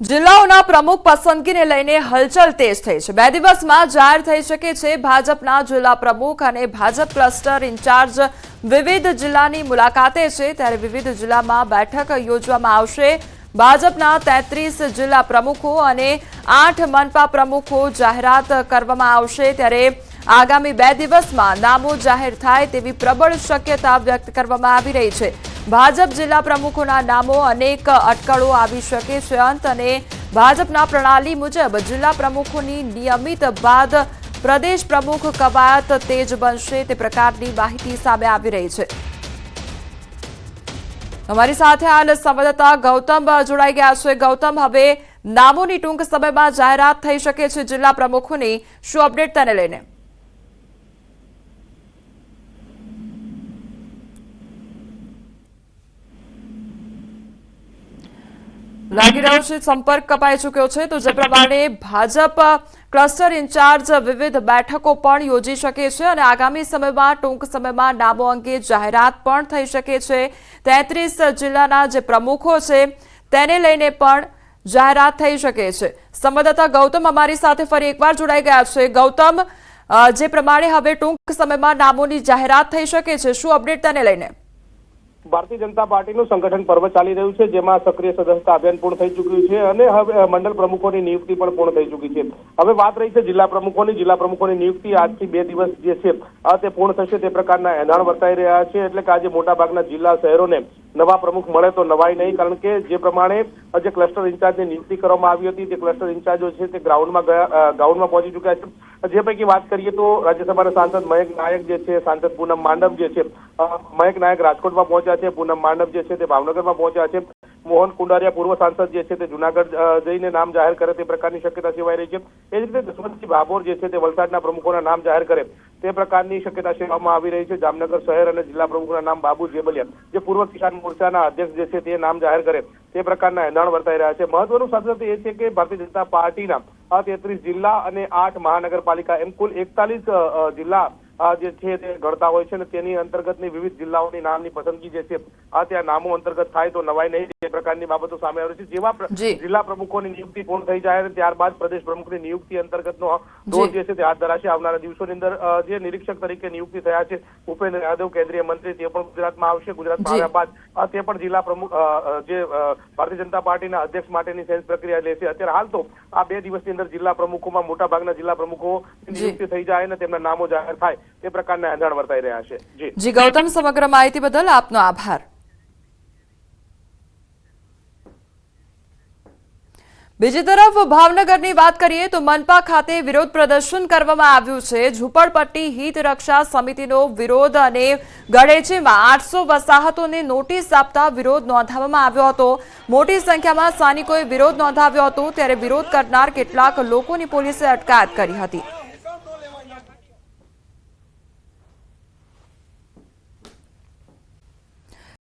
જિલ્લાઓના પ્રમુખ પસંદગીને લઈને હલચલ તેજ થઈ છે. બે દિવસમાં જાહેર થઈ શકે છે ભાજપના જિલ્લા પ્રમુખ અને ભાજપ ક્લસ્ટર ઇન્ચાર્જ વિવિધ જિલ્લાની મુલાકાતે છે. ત્યારે વિવિધ જિલ્લામાં બેઠક યોજવામાં આવશે. ભાજપના તેત્રીસ જિલ્લા પ્રમુખો અને આઠ મનપા પ્રમુખો જાહેરાત કરવામાં આવશે. ત્યારે આગામી બે દિવસમાં નામો જાહેર થાય તેવી પ્રબળ શક્યતા વ્યક્ત કરવામાં આવી રહી છે. ભાજપ જિલ્લા પ્રમુખોના નામો અનેક અટકળો આવી શકે છે. અંત અને ભાજપના પ્રણાલી મુજબ જિલ્લા પ્રમુખોની નિયમિત બાદ પ્રદેશ પ્રમુખ કવાયત તેજ બનશે તે પ્રકારની માહિતી સામે આવી રહી છે. અમારી સાથે હાલ સંવાદદાતા ગૌતમ જોડાઈ ગયા છે. ગૌતમ, હવે નામોની ટૂંક સમયમાં જાહેરાત થઈ શકે છે જિલ્લા પ્રમુખોની. શું અપડેટ તેને લઈને? લાગી રહ્યો સંપર્ક કપાઈ ચૂક્યો છે. તો જે પ્રમાણે ભાજપ ક્લસ્ટર ઇન્ચાર્જ વિવિધ બેઠકો પણ યોજી શકે છે અને આગામી સમયમાં, ટૂંક સમયમાં નામો અંગે જાહેરાત પણ થઈ શકે છે. તેત્રીસ જિલ્લાના જે પ્રમુખો છે, તેને લઈને પણ જાહેરાત થઈ શકે છે. સંવાદદાતા ગૌતમ અમારી સાથે ફરી એકવાર જોડાઈ ગયા છે. ગૌતમ જે પ્રમાણે હવે ટૂંક સમયમાં નામોની જાહેરાત થઈ શકે છે, શું અપડેટ તેને લઈને? ભારતીય જનતા પાર્ટીનું સંગઠન પર્વ ચાલી રહ્યું છે, જેમાં સક્રિય સદસ્યતા અભિયાન પૂર્ણ થઈ ચૂક્યું છે અને હવે મંડળ પ્રમુખોની નિયુક્તિ પણ પૂર્ણ થઈ ચૂકી છે. હવે વાત રહી છે જિલ્લા પ્રમુખોની. જિલ્લા પ્રમુખોની નિયુક્તિ આજથી બે દિવસ જે છે તે પૂર્ણ થશે તે પ્રકારના એનાણ વર્તાઈ રહ્યા છે, એટલે કે આજે મોટાભાગના જિલ્લા શહેરોને નવા પ્રમુખ મળે તો નવાઈ નહીં, કારણ કે જે પ્રમાણે જે ક્લસ્ટર ઇન્ચાર્જની નિયુક્તિ કરવામાં આવી હતી, તે ક્લસ્ટર ઇન્ચાર્જો છે તે ગ્રાઉન્ડમાં ગયા ગ્રાઉન્ડમાં પહોંચી ચૂક્યા છે. જે પૈકી વાત કરીએ તો રાજ્યસભાના સાંસદ મયંક નાયક જે છે, સાંસદ પૂનમ માંડવ જે છે મયંક નાયક રાજકોટમાં પહોંચ્યા છે, પૂનમ માંડવ જે છે તે ભાવનગરમાં પહોંચ્યા છે, મોહન કુંડારિયા પૂર્વ સાંસદ જે છે તે જુનાગઢ જઈને નામ જાહેર કરે તે પ્રકારની શક્યતા સેવાઈ રહી છે. એ જ રીતે જસવંતસિંહ ભાભોર જે છે તે વલસાડના પ્રમુખોના નામ જાહેર કરે તે પ્રકારની શક્યતા સેવામાં આવી રહી છે. જામનગર શહેર અને જિલ્લા પ્રમુખના નામ બાબુ જેબલિયા, જે પૂર્વ કિસાન મોરચાના અધ્યક્ષ જે છે તે નામ જાહેર કરે તે પ્રકારના એંધાણ વર્તાઈ રહ્યા છે. મહત્વનું સાથે એ છે કે ભારતીય જનતા પાર્ટીના તેત્રીસ જિલ્લા અને આઠ મહાનગરપાલિકા એમ કુલ એકતાલીસ જિલ્લા જે છે તે ગણતા હોય છે અને તેની અંતર્ગતની વિવિધ જિલ્લાઓની નામની પસંદગી જે છે આ ત્યાં નામો અંતર્ગત થાય તો નવાઈ નહીં તે પ્રકારની બાબતો સામે આવે છે. જેવા જિલ્લા પ્રમુખોની નિયુક્તિ પૂર્ણ થઈ જાય અને ત્યારબાદ પ્રદેશ પ્રમુખની નિયુક્તિ અંતર્ગતનો દોર જે. છે તે હાથ ધરાશે. આવનારા દિવસોની અંદર જે નિરીક્ષક તરીકે નિયુક્તિ થયા છે ભૂપેન્દ્ર યાદવ કેન્દ્રીય મંત્રી તે પણ ગુજરાતમાં આવશે. ગુજરાતમાં. આવ્યા બાદ તે પણ જિલ્લા પ્રમુખ જે ભારતીય જનતા પાર્ટીના અધ્યક્ષ માટેની સેન્સ પ્રક્રિયા લેશે. અત્યારે હાલ તો આ બે દિવસની અંદર જિલ્લા પ્રમુખોમાં મોટા ભાગના જિલ્લા પ્રમુખો નિયુક્તિ થઈ જાય અને તેમના નામો જાહેર થાય. તે પ્રકારના એંધાણ વર્તાઈ રહ્યા છે. જી. ગૌતમ, સમગ્ર માહિતી બદલ આપનો આભાર. બીજી તરફ, ભાવનગરની વાત કરીએ તો મનપા ખાતે વિરોધ પ્રદર્શન કરવામાં આવ્યું છે. ઝુંપડપટ્ટી હિત રક્ષા સમિતિનો વિરોધ અને ગળેચીમાં આઠસો વસાહતોને નોટિસ આપતા વિરોધ નોંધાવવામાં આવ્યો હતો. મોટી સંખ્યામાં સ્થાનિકોએ વિરોધ નોંધાવ્યો હતો. ત્યારે વિરોધ કરનાર કેટલાક લોકોની પોલીસે અટકાયત કરી હતી.